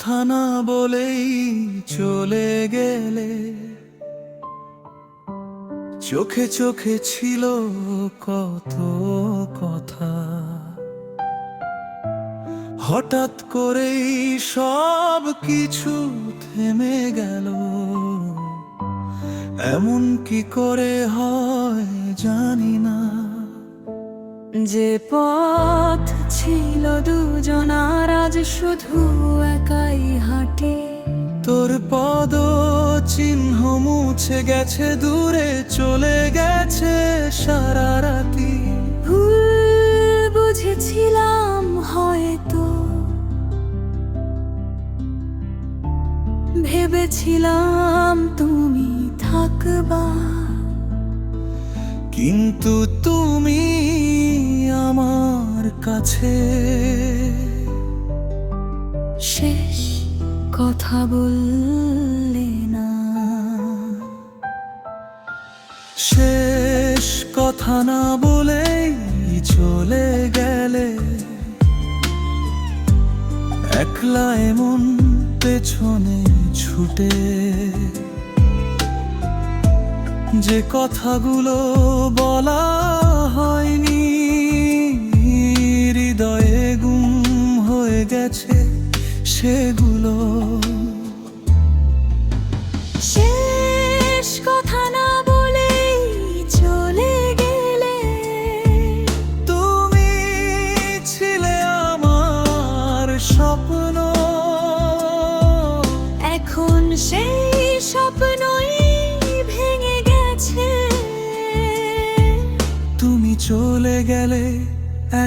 কথা না বলেই চলে গেলে। চোখে চোখে ছিল কত কথা। হঠাৎ করেই সব কিছু থেমে গেল। এমন কি করে হয় জানি না। যে পথ ছিল দুজনার আজ শুধু একাই হাঁটি। তোর পদ চিহ্ন মুছে গেছে দূরে চলে গেছে সারা রাতি। ভুল বুঝেছিলাম হয়তো। ভেবেছিলাম তুমি থাকবা। কিন্তু তুমি কাছে। শেষ কথা বললে না। শেষ কথা না বলেই চলে গেলে। একলা এমন পেছনে ছুটে। যে কথাগুলো বলা শেষ কথা না বলেই চলে গেলে। তুমি ছিলে আমার স্বপ্ন। এখন সেই স্বপ্নই ভেঙে গেছে। তুমি চলে গেলে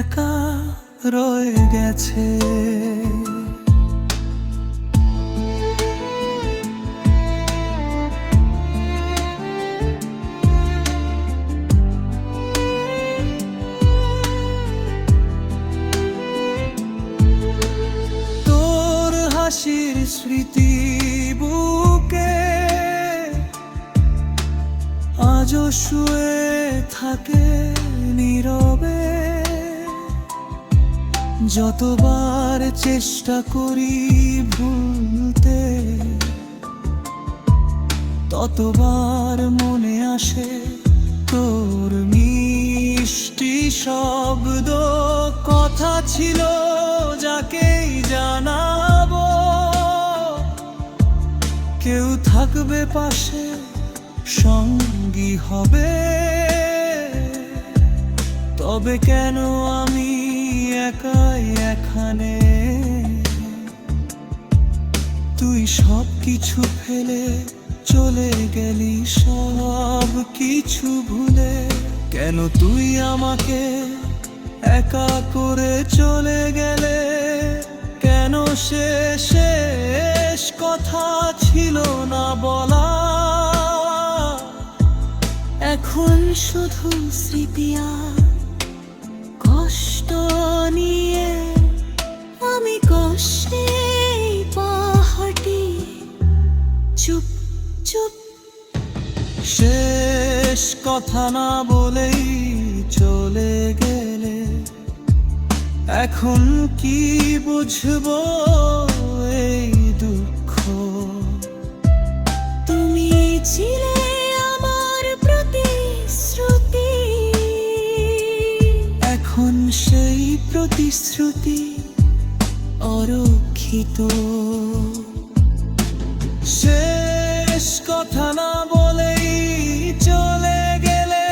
একা রয়ে গেছে। স্মৃতি বুকে আজও শুয়ে থাকে নীরবে। যতবার চেষ্টা করি ভুলতে, ততবার মনে আসে তোর মিষ্টি শব্দ। কথা ছিল কেউ থাকবে পাশে, সঙ্গী হবে। তবে কেন আমি একাই এখানে? তুই সব কিছু ফেলে চলে গেলি সব কিছু ভুলে। কেন তুই আমাকে একা করে চলে গেলে? কেন শেষ বলা। এখন শুধু স্মৃতি আর কষ্ট নিয়ে আমি কষ্টে পাহাটি চুপ চুপ। শেষ কথা না বলেই চলে গেলে এখন কি বুঝব এই প্রতিশ্রুতি অরক্ষিত। শেষ কথা না বলেই চলে গেলে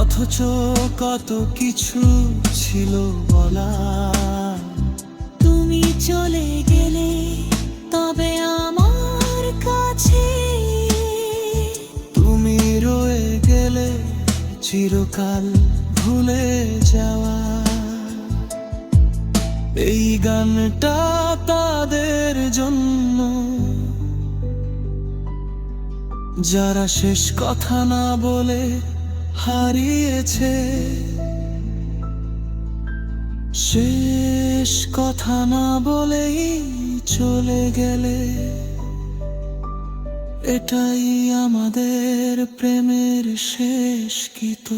অথচ কত কিছু ছিল বলা। তুমি চলে গেলে তবে আমার কাছে। তুমি রয়ে গেলে চিরকাল ভুলে যাওয়া। এই গানটা তাদের জন্য। যারা শেষ কথা না বলে হারিয়েছে, শেষ কথা না বলেই চলে গেলে, এটাই আমাদের প্রেমের শেষ গীত